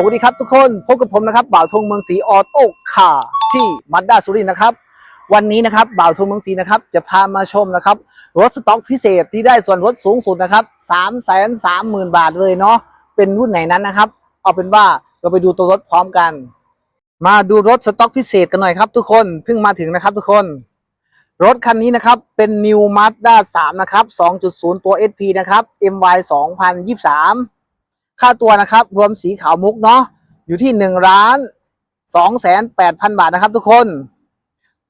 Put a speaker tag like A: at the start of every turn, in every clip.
A: สวัสดีครับทุกคนพบกับผมนะครับบ่าวทงเมืองศรีออโต้คาที่มัดด้าสุรินทร์นะครับ วันนี้นะครับบ่าวทงเมืองศรีนะครับ จะพามาชมนะครับ รถสต็อกพิเศษที่ได้ส่วนลดสูงสุดนะครับสามแสนสามหมื่นบาทเลยเนาะเป็นรุ่นไหนนั้นนะครับ เอาเป็นว่าเราไปดูตัวรถพร้อมกัน มาดูรถสต็อกพิเศษกันหน่อยครับ ทุกคนเพิ่งมาถึงนะครับ ทุกคน รถคันนี้นะครับเป็น New Mazda 3 นะครับ 2.0 ตัว SP นะครับ MY 2023 ค่าตัวนะครับ รวมสีขาวมุกเนาะอยู่ที่1ล้าน2แสน8พันบาทนะครับ ทุกคน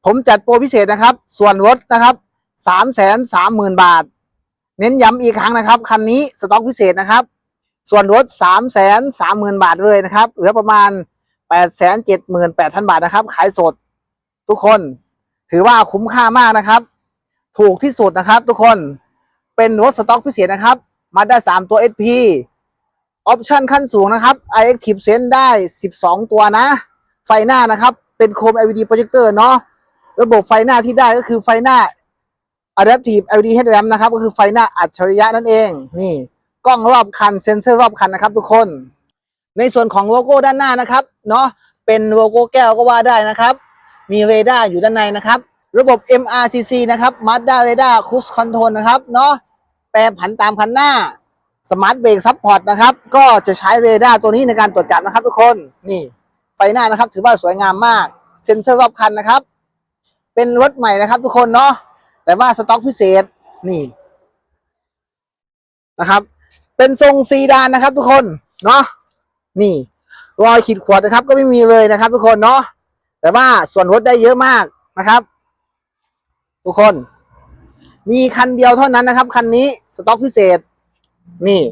A: ผมจัดโปรพิเศษนะครับ ส่วนลดนะครับ3แสน3หมื่นบาท เน้นย้ำอีกครั้งนะครับ คันนี้สต็อกพิเศษนะครับ ส่วนลด3แสน3หมื่นบาทเลยนะครับเหลือประมาณ8แสน7หมื่น8พันบาทนะครับ ขายสด ทุกคนถือว่าคุ้มค่ามากนะครับ ถูกที่สุดนะครับ ทุกคนเป็นรถสต็อกพิเศษนะครับมาได้3ตัว SP ออปชั่นขั้นสูงนะครับ iActive Sense ได้ 12 ตัวนะ ไฟหน้านะครับ เป็นโคม LED projector เนาะระบบไฟหน้าที่ได้ก็คือไฟหน้า Adaptive LED Headlamp นะครับ ก็คือไฟหน้าอัจฉริยะนั่นเอง นี่ กล้องรอบคันเซ็นเซอร์รอบคันนะครับทุกคน ในส่วนของโลโก้ด้านหน้านะครับ เนาะเป็นโลโก้แก้วก็ว่าได้นะครับ มีเรดาร์อยู่ด้านในนะครับ ระบบ MRCC นะครับ Mazda Radar Cruise Control นะครับ เนาะแปรผันตามคันหน้า Smart Brake Support นะครับ ก็จะใช้เรดาร์ตัวนี้ในการตรวจจับนะครับทุกคน นี่ ไฟหน้านะครับถือว่าสวยงามมาก เซ็นเซอร์รอบคันนะครับ เป็นรถใหม่นะครับทุกคนเนาะ แต่ว่าสต็อกพิเศษ นี่ นะครับ เป็นทรงซีดานนะครับทุกคน เนาะ นี่ รอยขีดข่วนนะครับ ก็ไม่มีเลยนะครับทุกคนเนาะ แต่ว่าส่วนลดได้เยอะมากนะครับ ทุกคน มีคันเดียวเท่านั้นนะครับ คันนี้สต็อกพิเศษ นี่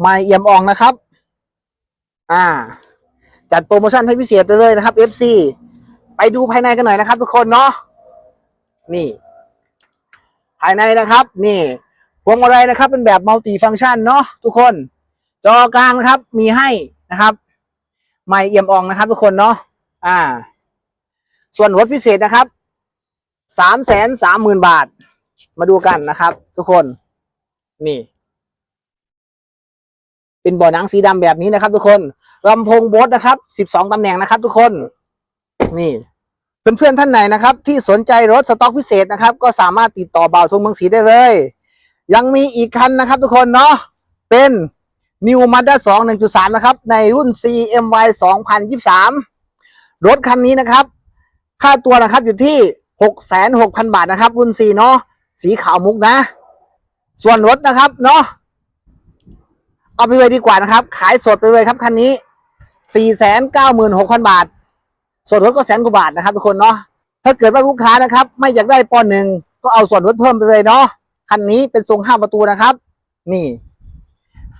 A: ไมเอี่ยมอองนะครับ อ่า จัดโปรโมชั่นให้พิเศษไปเลยนะครับ FC ไปดูภายในกันหน่อยนะครับ ทุกคนเนาะนี่ ภายในนะครับ นี่พวงมาลัยนะครับ เป็นแบบมัลติฟังก์ชันเนาะทุกคน จอกลางนะครับ มีให้นะครับไม่เอี่ยมอองนะครับ ทุกคนเนาะอ่า ส่วนลดพิเศษนะครับสามแสนสามหมื่นบาท มาดูกันนะครับ ทุกคน นี่ เป็นบ่อหนังสีดำแบบนี้นะครับ ทุกคนลำโพงโบสนะครับสิบสองตำแหน่งนะครับ ทุกคน นี่เพื่อนๆท่านไหนนะครับ ที่สนใจรถสต็อกพิเศษนะครับ ก็สามารถติดต่อบ่าวทงเมืองศรีได้เลย ยังมีอีกคันนะครับ ทุกคนเนาะเป็น New Mazda 2 1.3นะครับ ในรุ่น CMY 2023รถคันนี้นะครับ ค่าตัวนะครับอยู่ที่66,000บาทนะครับ รุ่น C เนาะสีขาวมุกนะ ส่วนรถนะครับเนาะเอาไปเลยดีกว่านะครับ ขายสดไปเลยครับคันนี้496,000บาท ส่วนลดก็แสนกว่าบาทนะครับทุกคนเนาะถ้าเกิดว่าลูกค้านะครับ ไม่อยากได้ปอหนึ่งก็เอาส่วนลดเพิ่มไปเลยเนาะคันนี้เป็นทรงห้าประตูนะครับ นี่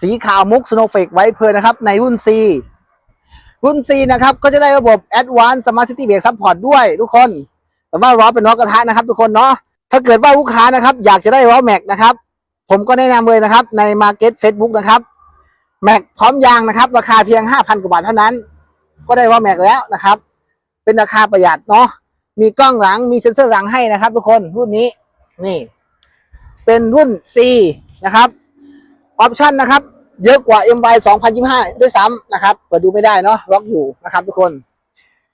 A: สีขาวมุกสโนเฟกไว้เพลินนะครับ ในรุ่น C รุ่น C นะครับ ก็จะได้ระบบ Advanced Smart City Brake Support ด้วยทุกคน แต่ว่าล้อเป็นล้อกระทะนะครับ ทุกคนเนาะถ้าเกิดว่าลูกค้านะครับ อยากจะได้ล้อแม็กนะครับ ผมก็แนะนำเลยนะครับใน Market Facebook นะครับแม็กพร้อมยางนะครับ ราคาเพียง 5,000 กว่าบาทเท่านั้น ก็ได้ล้อแม็กแล้วนะครับ เป็นราคาประหยัดเนาะมีกล้องหลังมีเซ็นเซอร์หลังให้นะครับ ทุกคนรุ่นนี้นี่ เป็นรุ่น C นะครับออปชันนะครับ เยอะกว่า MY 2025 ด้วยซ้ำนะครับเปิดดูไม่ได้เนาะล็อกอยู่นะครับ ทุกคน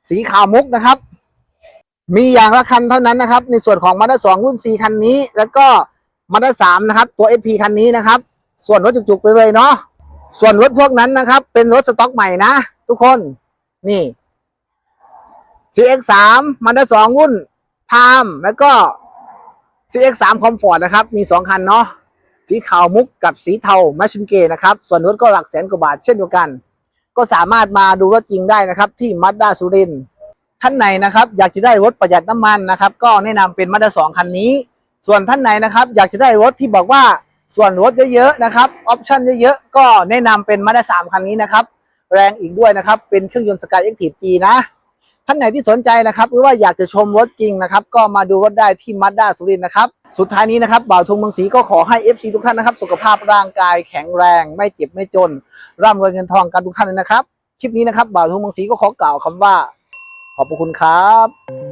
A: สีขาวมุกนะครับ มีอย่างละคันเท่านั้นนะครับ ในส่วนของมาด้า2รุ่น C คันนี้ แล้วก็ มาด้า3นะครับ ตัว SP คันนี้นะครับ ส่วนรถจุกๆไปเลยเนาะส่วนรถพวกนั้นนะครับ เป็นรถสต็อกใหม่นะ ทุกคนนี่ CX3 มาด้า2รุ่นพามแล้วก็ CX3 Comfort นะครับ มี 2 คันเนาะสีขาวมุกกับสีเทาแมชชินเกนะครับ ส่วนรถก็หลักแสนกว่าบาทเช่นเดียวกัน ก็สามารถมาดูรถจริงได้นะครับ ที่มั z ด้าสุรินทร์ท่านไหนนะครับ อยากจะได้รถประหยัดน้ำมันนะครับ ก็แนะนำเป็นมั z ด้าสองคันนี้ ส่วนท่านไหนนะครับ อยากจะได้รถที่บอกว่าส่วนลดเยอะๆนะครับออปชั่นเยอะๆ ก็แนะนำเป็นมั z ด้าสคันนี้นะครับ แรงอีกด้วยนะครับ เป็นเครื่องยนต์สกายเอ็กทีฟจีนะ ท่านไหนที่สนใจนะครับ หรือว่าอยากจะชมรถจริงนะครับ ก็มาดูรถได้ที่มั z ด้าสุรินทร์นะครับ สุดท้ายนี้นะครับบ่าวทงเมืองศรีก็ขอให้ FC ทุกท่านนะครับ สุขภาพร่างกายแข็งแรง ไม่เจ็บไม่จน ร่ำรวยเงินทองกันทุกท่านเลยนะครับ คลิปนี้นะครับบ่าวทงเมืองศรีก็ขอกล่าวคำว่า ขอบพระคุณครับ